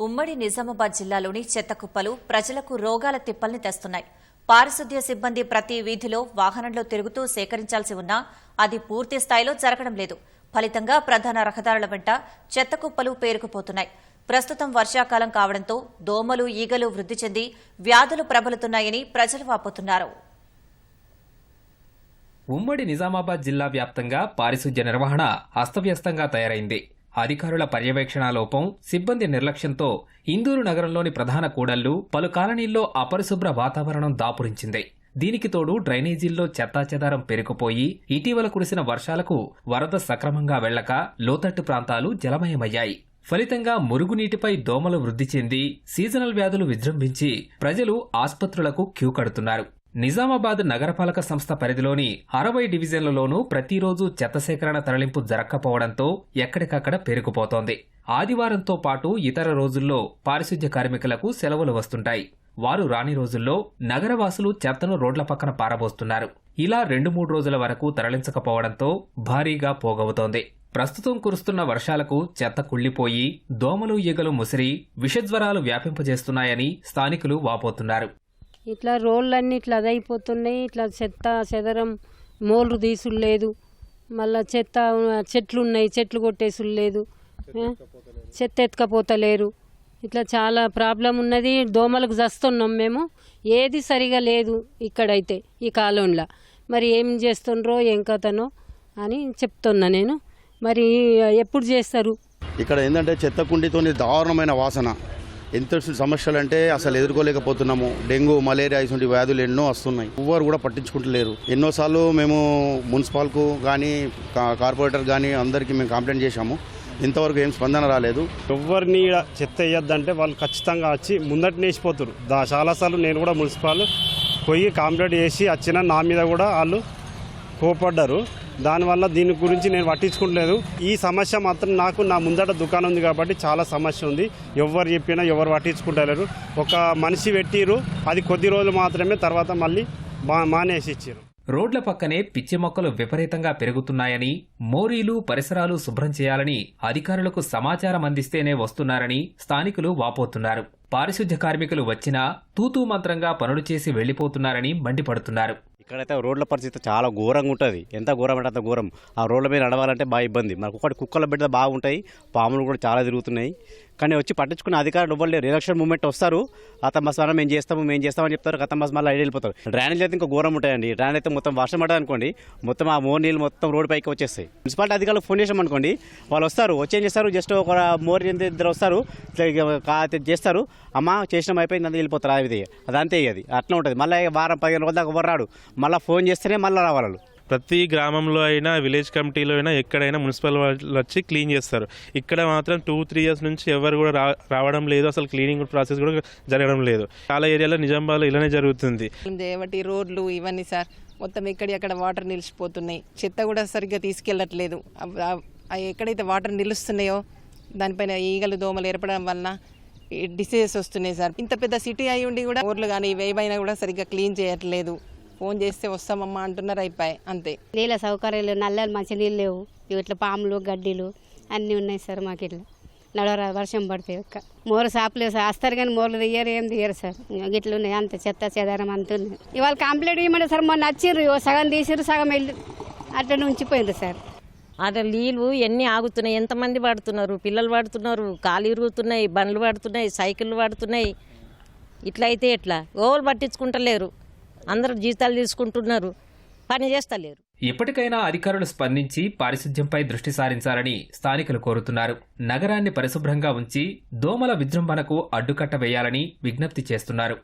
ఉమ్మడి నిజామాబాద్ జిల్లాలోని చెత్త కుప్పలు ప్రజలకు రోగాల తిప్పల్ని తెస్తున్నాయి. పారిశుద్ధ్య సిబ్బంది ప్రతి వీధిలో వాహనంలో తిరుగుతూ సేకరించాల్సి ఉన్నా అది పూర్తి స్థాయిలో జరగడం లేదు. ఫలితంగా ప్రధాన రహదారుల వెంట చెత్త కుప్పలు పేరుకుపోతున్నాయి. ప్రస్తుతం వర్షాకాలం కావడంతో దోమలు ఈగలు వృద్ధి చెంది వ్యాధులు ప్రబలుతున్నాయని ప్రజలు వాపోతున్నారు. ఉమ్మడి నిజామాబాద్ జిల్లా వ్యాప్తంగా పారిశుద్ధ్య నిర్వహణ అస్తవ్యస్తంగా తయారైంది. అధికారుల పర్యవేక్షణ లోపం సిబ్బంది నిర్లక్ష్యంతో ఇందూరు నగరంలోని ప్రధాన కూడళ్ళు పలు కాలనీల్లో అపరిశుభ్ర వాతావరణం దాపురించింది. దీనికి తోడు డ్రైనేజీల్లో చెత్తాచెదారం పెరిగిపోయి ఇటీవల కురిసిన వర్షాలకు వరద సక్రమంగా వెళ్ళక లోతట్టు ప్రాంతాలు జలమయమయ్యాయి. ఫలితంగా మురుగునీటిపై దోమలు వృద్ధి చెంది సీజనల్ వ్యాధులు విజృంభించి ప్రజలు ఆసుపత్రులకు క్యూ కడుతున్నారు. నిజామాబాద్ నగరపాలక సంస్థ పరిధిలోని అరవై డివిజన్లలోనూ ప్రతిరోజు చెత్త సేకరణ తరలింపు జరక్కపోవడంతో ఎక్కడికక్కడ పేరుకుపోతోంది. ఆదివారంతో పాటు ఇతర రోజుల్లో పారిశుధ్య కార్మికులకు సెలవులు వస్తుంటాయి. వారు రాని రోజుల్లో నగరవాసులు చెత్తను రోడ్ల పక్కన పారబోస్తున్నారు. ఇలా రెండు మూడు రోజుల వరకు తరలించకపోవడంతో భారీగా పోగవుతోంది. ప్రస్తుతం కురుస్తున్న వర్షాలకు చెత్త కుళ్ళిపోయి దోమలు ఈగలు ముసిరి విషజ్వరాలు వ్యాపింపజేస్తున్నాయని స్థానికులు వాపోతున్నారు. ఇట్లా రోళ్ళన్నీ ఇట్లా అదైపోతున్నాయి. ఇట్లా చెత్త చెదరం మోళ్ళు తీసుడు లేదు మళ్ళా చెత్త చెట్లు ఉన్నాయి చెట్లు కొట్టేసుడు లేదు ఆ? చెత్త ఎత్తుకపోతలేరు. ఇట్లా చాలా ప్రాబ్లం ఉన్నది. దోమలకు చస్తున్నాం మేము. ఏది సరిగా లేదు ఇక్కడైతే ఈ కాలంలో మరి ఏం చేస్తుండ్రో ఏం కథనో అని చెప్తున్నా నేను. మరి ఎప్పుడు చేస్తారు? ఇక్కడ ఏంటంటే చెత్త కుండీతోని దారుణమైన వాసన. ఎంత సమస్యలు అంటే అసలు ఎదుర్కోలేకపోతున్నాము. డెంగ్యూ మలేరియా ఇటువంటి వ్యాధులు ఎన్నో వస్తున్నాయి. ఎవ్వరు కూడా పట్టించుకుంటలేరు. ఎన్నోసార్లు మేము మున్సిపాల్కు కానీ కా- కార్పొరేటర్ కానీ అందరికీ మేము కంప్లైంట్ చేశాము. ఇంతవరకు ఏం స్పందన రాలేదు. ఎవరిని చెత్త వేయొద్దంటే వాళ్ళు ఖచ్చితంగా వచ్చి ముందట నేసిపోతారు దా చాలాసార్లు నేను కూడా మున్సిపాల్ పోయి కంప్లైంట్ చేసి వచ్చిన నా మీద కూడా వాళ్ళు కోపడ్డారు దానివల్ల దీని గురించి నేను పట్టించుకుంటలేదు. ఈ సమస్య మాత్రం నాకు నా ముందట దుకాణం ఉంది కాబట్టి చాలా సమస్య ఉంది. ఎవరు చెప్పినా ఎవరు పట్టించుకుంటలేరు ఒక మనిషి పెట్టిరు అది కొద్ది రోజులు మాత్రమే తర్వాత మళ్ళీ మా మానేసి ఇచ్చారు రోడ్ల పక్కనే పిచ్చి మొక్కలు విపరీతంగా పెరుగుతున్నాయని మోరీలు పరిసరాలు శుభ్రం చేయాలని అధికారులకు సమాచారం అందిస్తేనే వస్తున్నారని స్థానికులు వాపోతున్నారు. పారిశుధ్య కార్మికులు వచ్చినా తూతూ మంత్రంగా పనులు చేసి వెళ్ళిపోతున్నారని మండిపడుతున్నారు. ఇక్కడైతే రోడ్ల పరిస్థితి చాలా ఘోరంగా ఉంటుంది. ఎంత ఘోరం అంటే అంత ఘోరం. ఆ రోడ్ల మీద నడవాలంటే బాగా ఇబ్బంది. మనకు ఒకటి కుక్కల బిడ్డ బాగుంటాయి. పాములు కూడా చాలా తిరుగుతున్నాయి. కానీ వచ్చి పట్టించుకున్న అధికారులు ఇవ్వలేరు ఎలక్షన్ మూమెంట్ వస్తారు. అత మనం మేము చేస్తాము మేము చేస్తామని చెప్తారు. అతమ్మస్ మళ్ళీ ఐడి వెళ్ళిపోతారు డ్రైనేజ్ అయితే ఇంకా ఘోరం ఉంటాయండి. డ్రైనేజ్ అయితే మొత్తం వర్షం పడదు అనుకోండి మొత్తం ఆ మోర్ నీళ్ళు మొత్తం రోడ్ పైకి వచ్చేస్తాయి. మున్సిపాలిటీ అధికారులకు ఫోన్ చేసాం అనుకోండి వాళ్ళు వస్తారు. వచ్చేం చేస్తారు? జస్ట్ ఒక మోర్ ఇద్దరు వస్తారు. చేస్తారు. అమ్మ చేసినాం అయిపోయింది అంతా వెళ్ళిపోతారు. అది అదంతే అది అట్లా ఉంటుంది. మళ్ళీ వారం పదిహేను రోజుల దాకా ఎవరు రాడు. మళ్ళీ ఫోన్ చేస్తేనే మళ్ళీ రావాలి వాళ్ళు. ప్రతి గ్రామంలో అయినా విలేజ్ కమిటీలో అయినా ఎక్కడైనా మున్సిపల్ వాళ్ళు వచ్చి క్లీన్ చేస్తారు. ఇక్కడ మాత్రం టూ త్రీ ఇయర్స్ నుంచి ఎవరు కూడా రా రావడం లేదు. అసలు క్లీనింగ్ ప్రాసెస్ కూడా జరగడం లేదు. చాలా ఏరియాలో నిజామాబాద్లో ఇలానే జరుగుతుంది. దేవటి రోడ్లు ఇవన్నీ సార్ మొత్తం ఎక్కడి అక్కడ వాటర్ నిలిచిపోతున్నాయి. చెత్త కూడా సరిగ్గా తీసుకెళ్ళట్లేదు. ఎక్కడైతే వాటర్ నిలుస్తున్నాయో దానిపైన ఈగలు దోమలు ఏర్పడడం వలన డిసీజెస్ వస్తున్నాయి సార్. ఇంత పెద్ద సిటీ అయి ఉండి కూడా ఊర్లు కానీ ఏవైనా కూడా సరిగ్గా క్లీన్ చేయట్లేదు. ఫోన్ చేస్తే వస్తామమ్మా అంటున్నారు అయిపోయి అంతే. నీళ్ళ సౌకర్యాలు నల్లలు మంచి నీళ్ళు లేవు. ఇవి ఇట్లా పాములు గడ్డిలు అన్నీ ఉన్నాయి సార్ మాకు ఇట్లా. నడవరా వర్షం పడితే ఒక్క. మోరు సాపులేవు సార్ వస్తారు కానీ మోర్లు దియ్యరు ఏం దియ్యరు సార్. గిట్లు ఉన్నాయి అంత చెత్త చెదారం అంత ఉన్నాయి. ఇవాళ కంప్లైంట్ ఇవ్వమంటే సార్ మొన్న వచ్చిర్రు ఇగో సగం తీసిర్రు సగం వెళ్ళి అట్లా ఉంచిపోయింది సార్. అదే నీళ్ళు ఎన్ని ఆగుతున్నాయి ఎంతమంది పడుతున్నారు పిల్లలు పడుతున్నారు కాలు ఇరుగుతున్నాయి బండ్లు పడుతున్నాయి సైకిళ్ళు పడుతున్నాయి. ఇట్లా అయితే ఎట్లా? ఓవలు పట్టించుకుంటలేరు. అందరూ జీతాలు తీసుకుంటున్నారు. పని చేస్తలేరు. ఇప్పటికైనా అధికారులు స్పందించి పారిశుధ్యంపై దృష్టి సారించాలని స్థానికులు కోరుతున్నారు. నగరాన్ని పరిశుభ్రంగా ఉంచి దోమల విజృంభణకు అడ్డుకట్ట వేయాలని విజ్ఞప్తి చేస్తున్నారు.